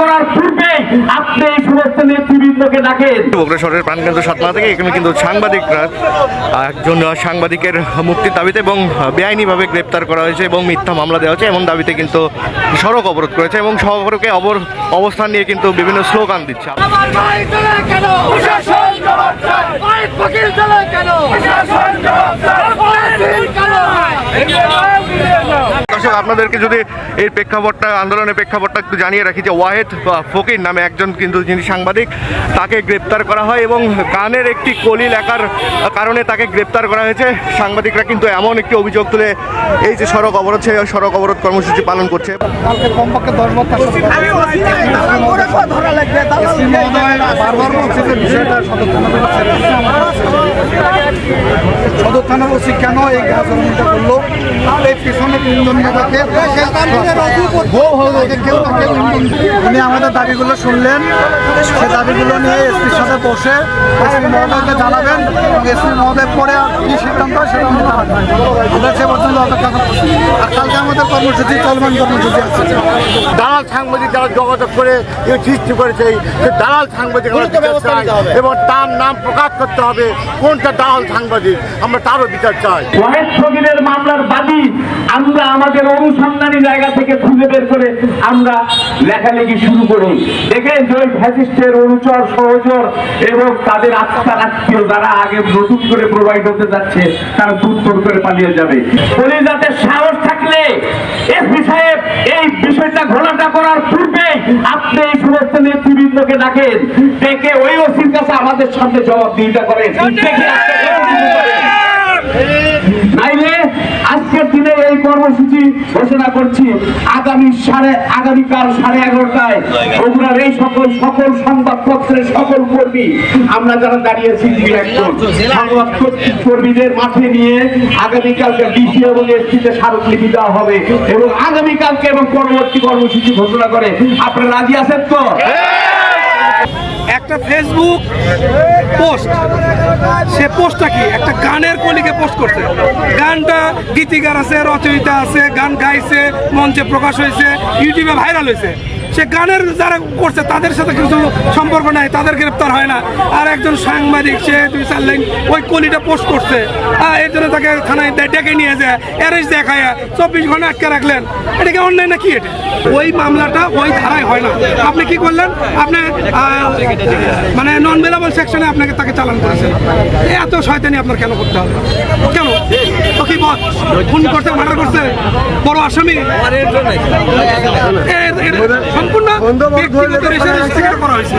করার পূর্বে আপনি এই সমস্ত নেতৃবৃন্দকে ডাকেন। বগুড়া শহরের প্রাণকেন্দ্র সাতমালা থেকে এখানে কিন্তু সাংবাদিকরা একজন সাংবাদিকের মুক্তির দাবিতে এবং বেআইনিভাবে গ্রেপ্তার করা হয়েছে এবং মিথ্যা মামলা দেওয়া হয়েছে এমন দাবিতে কিন্তু সড়ক অবরোধ করেছে এবং সড়কে অবর অবস্থান নিয়ে কিন্তু বিভিন্ন স্লোগান দিচ্ছে। কেন? দর্শক আপনাদেরকে যদি এই প্রেক্ষাপটটা আন্দোলনের প্রেক্ষাপটটা একটু জানিয়ে রাখি যে ওয়াহেদ বা ফকির নামে একজন কিন্তু যিনি সাংবাদিক তাকে গ্রেপ্তার করা হয় এবং গানের একটি কলি লেখার কারণে তাকে গ্রেপ্তার করা হয়েছে। সাংবাদিকরা কিন্তু এমন একটি অভিযোগ তুলে এই যে সড়ক অবরোধ সেই সড়ক অবরোধ কর্মসূচি পালন করছে। সদর থানার ওসি কেন এই গাছ করল? এই পিছনে তিনজন উনি আমাদের দাবিগুলো শুনলেন। সে দাবিগুলো নিয়ে এসপির সাথে বসে এসপি মহোদয়কে জানাবেন এবং এসপি মহোদয় পরে কি সিদ্ধান্ত সেটা উনি জানাবেন আমরা সে পর্যন্ত অপেক্ষা করছি আর কালকে আমাদের কর্মসূচি চলমান কর্মসূচি আছে। দালাল সাংবাদিক যারা যোগাযোগ করে সৃষ্টি করেছে সে দালাল সাংবাদিক এবং তার নাম প্রকাশ করতে হবে। কোনটা দালাল সাংবাদিক? আমরা তারও বিচার চাই। ফকিরের মামলার বাদী আমরা আমাদের অনুসন্ধানী জায়গা থেকে খুঁজে বের করে আমরা লেখালেখি শুরু করি। দেখেন যে ওই ফ্যাসিস্টের অনুচর সহচর এবং তাদের আত্মার আত্মীয় যারা আগে নতুন করে প্রোভাইড হতে যাচ্ছে তারা দূর দূর করে পালিয়ে যাবে। যাতে সাহস থাকলে এসপি সাহেব এই বিষয়টা ঘোলাটা করার পূর্বে আপনি এই সমস্ত নেতৃবৃন্দকে ডাকেন ডেকে ওই ওসির কাছে আমাদের সামনে জবাবদিহিতা করেন দেখি একটা জবাবদিহি করেন। নাইলে আজকের দিনে এই কর্মসূচি ঘোষণা করছি। আগামী সাড়ে আগামীকাল সাড়ে এগারোটায় বগুড়ার এই সকল সকল সংবাদপত্রের সকল কর্মী, আমরা যারা দাঁড়িয়েছি কর্মীদের মাঠে নিয়ে আগামীকালকে ডিসি এবং এসপিতে স্মারকলিপি দেওয়া হবে এবং আগামীকালকে এবং পরবর্তী কর্মসূচি ঘোষণা করে। আপনারা রাজি আছেন তো? একটা ফেসবুক পোস্ট সে পোস্টটা কি? একটা গানের কলিকে পোস্ট করছে। গানটা গীতিকার আছে, রচয়িতা আছে, গান গাইছে, মঞ্চে প্রকাশ হয়েছে ইউটিউবে ভাইরাল হয়েছে। সে গানের যারা করছে, তাদের সাথে কিছু সম্পর্ক নাই, তাদের গ্রেপ্তার হয় না। আর একজন সাংবাদিক, সে দুই চার লাইন ওই কলিটা পোস্ট করছে। এর জন্য তাকে থানায় ডেকে নিয়ে যায়, অ্যারেস্ট দেখায়। চব্বিশ ঘণ্টা আটকে রাখলেন। এটাকে অন্যায় না কি এটা? ওই মামলাটা ওই ধারায় হয় না। আপনি কি করলেন? আপনি মানে নন বেলাবল সেকশনে আপনাকে তাকে চালান করেছেন। এত শয়তানি আপনার কেন করতে হবে? কেন? তো কি বল খুন করছে, মার্ডার করছে? বড় আসামি? সম্পূর্ণ ব্যক্তিগত রেশন করা হয়েছে